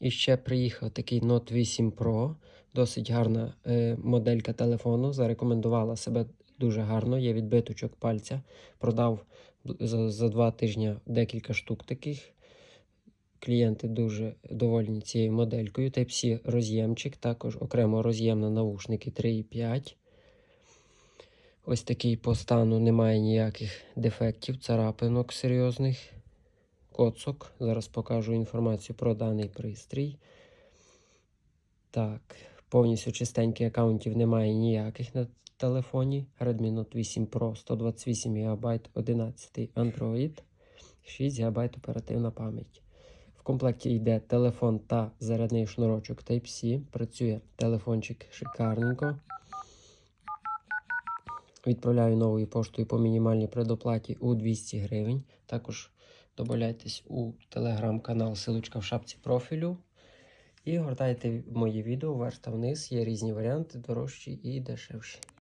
І ще приїхав такий Note 8 Pro. Досить гарна е, моделька телефону. Зарекомендувала себе дуже гарно. Є відбиточок пальця. Продав за, за два тижні декілька штук таких. Клієнти дуже довольні цією моделькою. Type-C роз'ємчик, також окремо роз'єм на навушники 3,5. Ось такий по стану немає ніяких дефектів, царапинок серйозних, коцок. Зараз покажу інформацію про даний пристрій. Так, повністю чистеньких аккаунтів немає ніяких на телефоні. Redmi Note 8 Pro 128 ГБ, 11 Android, 6 ГБ оперативна пам'ять. В комплекті йде телефон та зарядний шнурочок Type-C. Працює телефончик шикарненько. Відправляю новою поштою по мінімальній предоплаті у 200 гривень. Також додайтесь у телеграм-канал, силочка в шапці профілю. І гортайте мої відео вверх та вниз. Є різні варіанти, дорожчі і дешевші.